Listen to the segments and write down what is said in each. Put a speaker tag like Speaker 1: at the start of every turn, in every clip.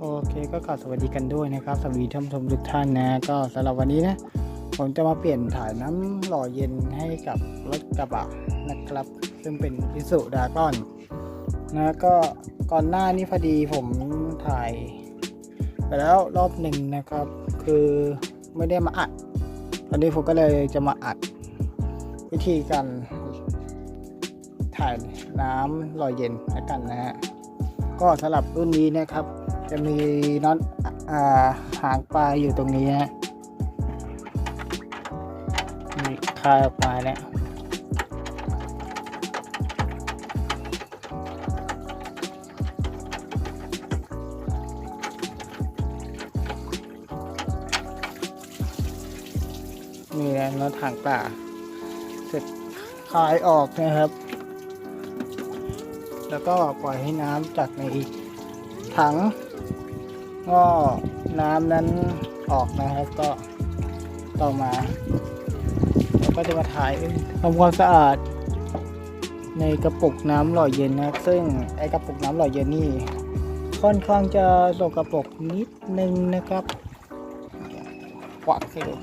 Speaker 1: โอเคก็กล่าวสวัสดีกันด้วยนะครับ สวัสดีท่านผู้ชมทุกท่านนะ ก็สำหรับวันนี้นะ ผมจะมาเปลี่ยนถ่ายน้ำหล่อเย็นให้กับรถกระบะนะครับ ซึ่งเป็นพิสุดากอนนะก็ก่อนหน้านี้พอดีผมถ่ายไปแล้วรอบหนึ่งนะครับ คือไม่ได้มาอัด ตอนนี้ผมก็เลยจะมาอัดวิธีการถ่ายน้ำหล่อเย็นแล้วกันนะฮะก็สำหรับรุ่นนี้นะครับ จะมีน็อตอ่าหางปลายอยู่ตรงนี้ฮะมีคลายออกมาแล้วนี่นะน็อตหางปลาเสร็จคลายออกนะครับ แล้วก็ปล่อยให้น้ำจากในถัง ก็น้ำนั้นออกนะครับก็ต่อมาเราก็จะมาถ่ายทำความสะอาด ในกระปุกน้ำหล่อเย็นนะครับ ซึ่งไอกระปุกน้ำหล่อเย็นนี่ค่อนข้างจะสกปรกนิดนึงนะครับกวักให้ดู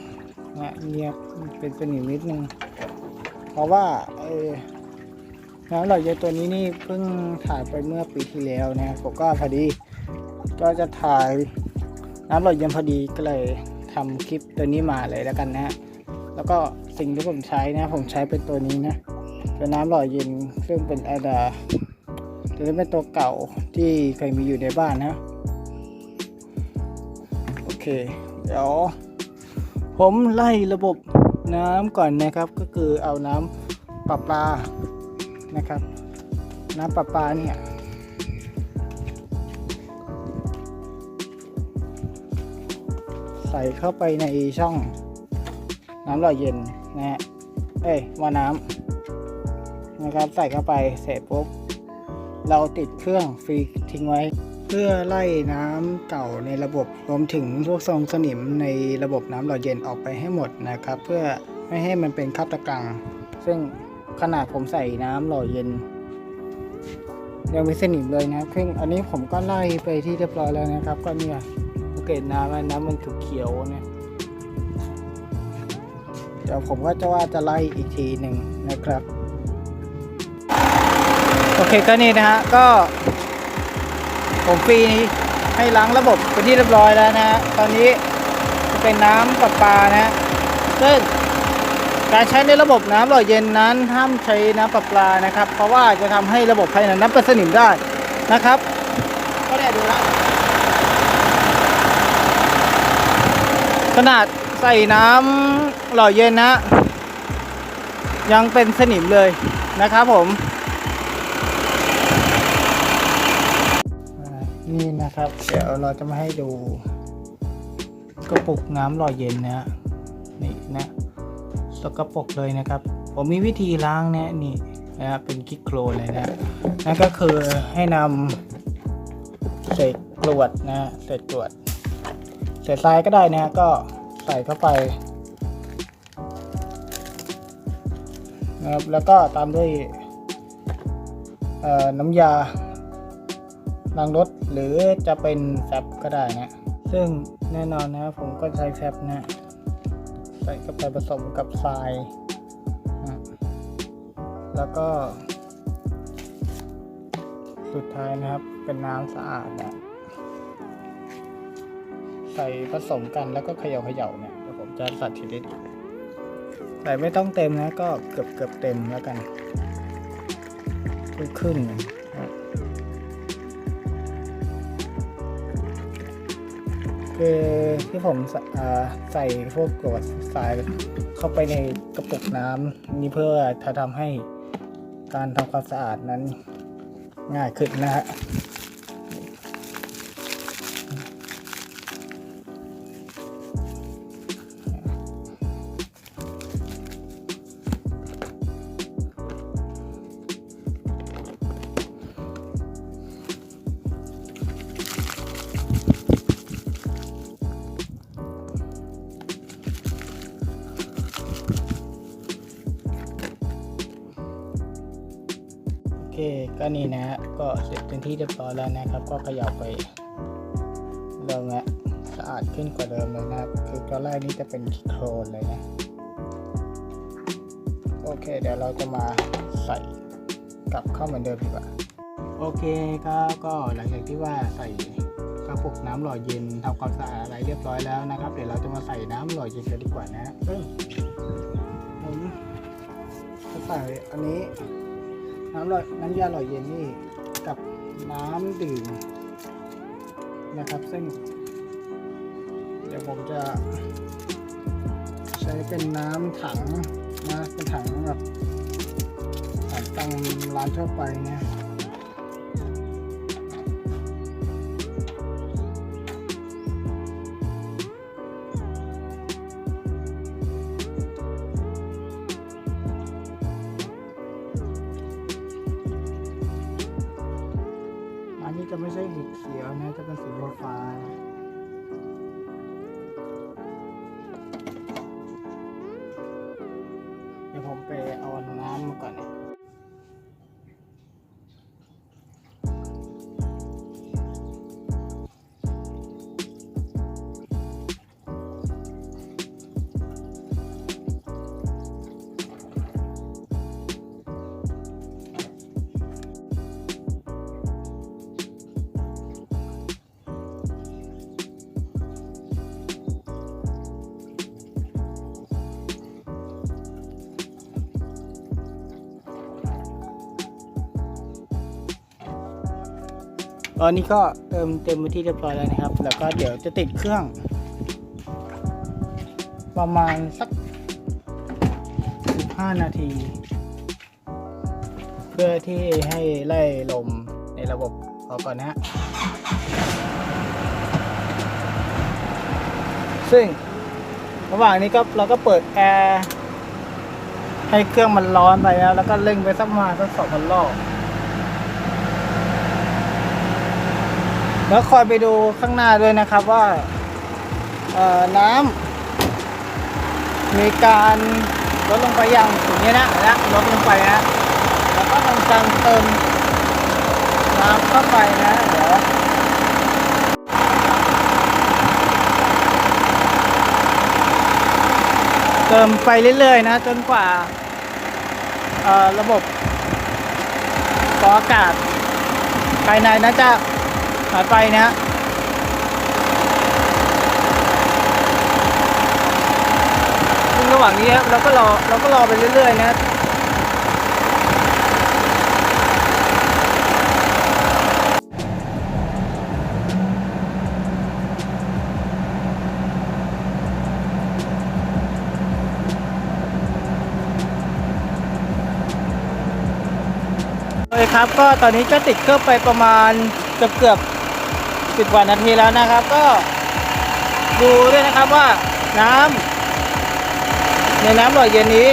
Speaker 1: นะเนี่ยเป็นสนิมนิดนึง เพราะว่าเออน้ำหล่อเย็นตัวนี้นี่เพิ่งถ่ายไปเมื่อปีที่แล้วนะผมก็พอดี ก็จะถ่ายน้ำหล่อเย็นพอดีก็เลยทำคลิปตัวนี้มาเลยแล้วกันนะฮะแล้วก็สิ่งที่ผมใช้นะ ผมใช้เป็นตัวนี้นะเป็นน้ำหล่อเย็นซึ่งเป็นแอดาตัวนี้เป็นตัวเก่าที่เคยมีอยู่ในบ้านนะโอเค เดี๋ยว ผมไล่ระบบน้ำก่อนนะครับ ก็คือเอาน้ำประปลานะครับ น้ำประปลาเนี่ย ใส่เข้าไปในช่องน้ำหล่อเย็นนะฮะ เอ้ยหม้อน้ำนะครับ ใส่เข้าไปเสร็จปุ๊บ เราติดเครื่องฟรีทิ้งไว้ เพื่อไล่น้ำเก่าในระบบรวมถึงพวกทรงสนิมในระบบน้ำหล่อเย็นออกไปให้หมดนะครับ เพื่อไม่ให้มันเป็นคราบตะกัง ซึ่งขนาดผมใส่น้ำหล่อเย็นยังไม่สนิมเลยนะซึ่งอันนี้ผมก็ไล่ไปที่เรียบร้อยแล้วนะครับ ก็เนี่ย เกตน้ำว่าน้ำมันเขียวๆเนี่ยเดี๋ยวผมก็จะว่าจะไล่อีกทีหนึ่งนะครับ โอเคก็นี่นะฮะ ก็ ผมฟรีให้ล้างระบบเป็นที่เรียบร้อยแล้วนะฮะ ตอนนี้จะเป็นน้ำประปานะฮะซึ่งการใช้ในระบบน้ำหล่อเย็นนั้นห้ามใช้น้ำประปานะครับ เพราะว่าจะทำให้ระบบภายในน้ำเป็นสนิมได้นะครับ ก็ได้ดูแลวข นาดใส่น้ำหล่อเย็นนะ ยังเป็นสนิมเลยนะครับผม นี่นะครับ เดี๋ยวเราจะมาให้ดู กระปุกน้ำหล่อเย็นนะ นี่นะสกปรกเลยนะครับ ผมมีวิธีล้างเนี่ยนี่นะเป็นกิ๊กโครเลยนะนั่นก็คือให้นำเศษกรวดนะเศษกรวด ษทรายก็ได้นะก็ใส่เข้าไปนะครับแล้วก็ตามด้วยน้ำยาล้างรถหรือจะเป็นแฟบก็ได้นะ ซึ่งแน่นอนนะผมก็ใช้แฟบนะใส่เข้าไปผสมกับทรายนะแล้วก็ สุดท้ายนะครับเป็นน้ำสะอาดนะ ส่ผสมกันแล้วก็เขย่าเขย่าเนี่ยเดี๋ยวผมจะสัดทีเด็ดใส่ไม่ต้องเต็มนะก็เกือบเกือบเต็มแล้วกันครึ่งครึ่งๆนะคือที่ผมใส่พวกกรดทรายเข้าไปในกระปุกน้ำนี่เพื่อทำให้การทำความสะอาดนั้นง่ายขึ้นนะฮะ ก็นี่นะฮะก็เสร็จเป็นที่เรียบร้อยแล้วนะครับ ก็ขย่าไปเดิมล้วสะอาดขึ้นกว่าเดิมเลยนะครับ คือตอนแรกนี่จะเป็นโคลนเลยนะ โอเค เดี๋ยวเราจะมาใส่กลับเข้าเหมือนเดิมดีกว่า โอเคครับก็หลังจากที่ว่าใส่กระปุกน้ำหล่อเย็นทำความสะอาดอะไรเรียบร้อยแล้วนะครับ เดี๋ยวเราจะมาใส่น้ำหล่อเย็นกันดีกว่านะซึ่งผมจะใส่อันนี้ น้ำล่อน้ำยาหล่อเย็นนี่กับน้ำดื่มนะครับซึ่ง เดี๋ยวผมจะ ใช้เป็นน้ำถังนะเป็นถังแบบถังตังร้านทั่วไปเนี่ย จะไม่ใช่สีเขียวนะจะเป็นสีฟ้า ตอนนี้ก็เติมเต็มไปที่เรียบร้อยแล้วนะครับ แล้วก็เดี๋ยวจะติดเครื่อง ประมาณสัก 15 นาที เพื่อที่ให้ไล่ลมในระบบออกก่อนนะฮะซึ่งระหว่างนี้ก็เราก็เปิดแอร์ให้เครื่องมันร้อนไปแล้ว แล้วก็เร่งไปสักมาสักสองพันรอบ แล้วคอยไปดูข้างหน้าด้วยนะครับว่าน้ำมีการลดลงไปอย่างถึงนี้นะนะลดลงไปนะแล้วก็ทำการเติมน้ำเข้าไปนะเดี๋ยวเติมไปเรื่อยๆนะ จนกว่าระบบฟออากาศภายในนะจะ หายไปนะฮะซึ่งระหว่างนี้ครับเราก็รอเราก็รอไปเรื่อยๆนะโอเคครับก็ตอนนี้ก็ติดเครื่องไปประมาณเกือบเกือบ สิบกว่านาทีแล้วนะครับ ก็ดูด้วยนะครับว่าน้ำในน้ำหล่อเย็นนี้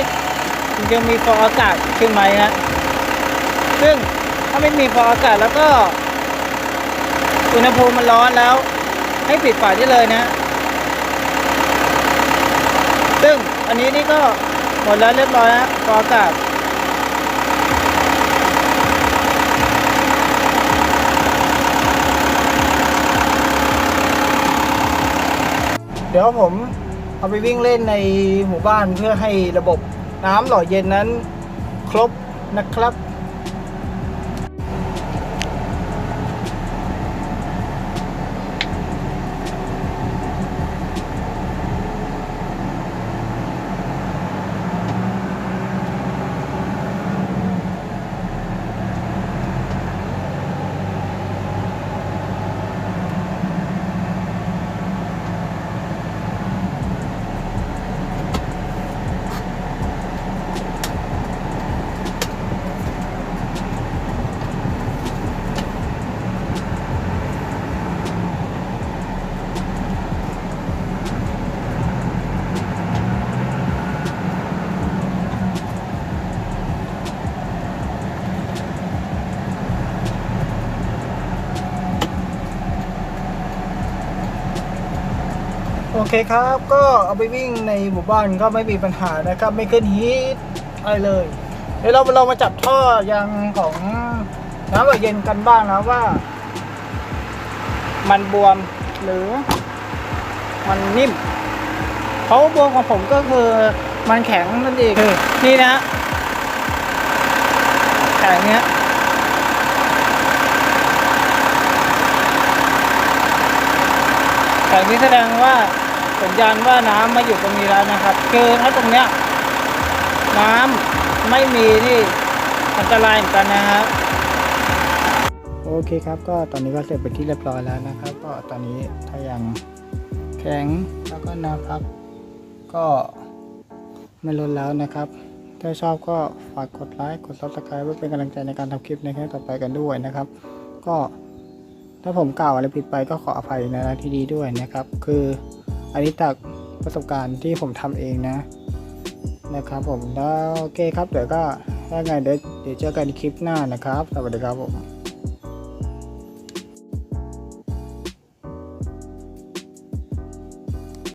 Speaker 1: ยังมีฟองอากาศขึ้นไหมนะซึ่งถ้าไม่มีฟองอากาศแล้วก็ อุณหภูมิมันร้อนแล้ว ให้ปิดฝาได้เลยนะ ซึ่งอันนี้นี่ก็หมดแล้วเรียบร้อยนะฟองอากาศ เดี๋ยวผมเอาไปวิ่งเล่นในหมู่บ้านเพื่อให้ระบบน้ำหล่อเย็นนั้น ครบนะครับ โอเคครับก็เอาไปวิ่งในหมู่บ้านก็ไม่มีปัญหานะครับ ไม่ขึ้นฮีทอะไรเลยเดี๋ยวเราเรามาจับท่อยางของน้ำหล่อเย็นกันบ้างนะว่า มันบวมหรือมันนิ่มเพราะบวงของผมก็คือมันแข็งนั่นเองคือนี่นะแข็งเนี้ยแข็งนี้แสดงว่า สัญญาณว่าน้ำมาอยู่ตรงนี้แล้วนะครับคือถ้าตรงเนี้ยน้ำไม่มีนี่อันตรายเหมือนกันนะครับโอเคครับ ก็ตอนนี้ก็เสร็จไปนที่เรียบร้อยแล้วนะครับ ก็ตอนนี้ถ้ายังแข็งแล้วก็น้ำพัก ก็ไม่ลดแล้วนะครับ ถ้าชอบก็ฝากกดไลค์กด subscribe เพื่อเป็นกำลังใจในการทำคลิปในครั้งต่อไปกันด้วยนะครับ ก็ถ้าผมกล่าวอะไรผิดไปก็ขออภัยในที่ดีด้วยนะครับ คือ อันนี้จากประสบการณ์ที่ผมทำเองนะ นะครับผมแล้วโอเคครับเดี๋ยวก็ถ้าไงเดี๋ยวเจอกันคลิปหน้านะครับ สวัสดีครับผม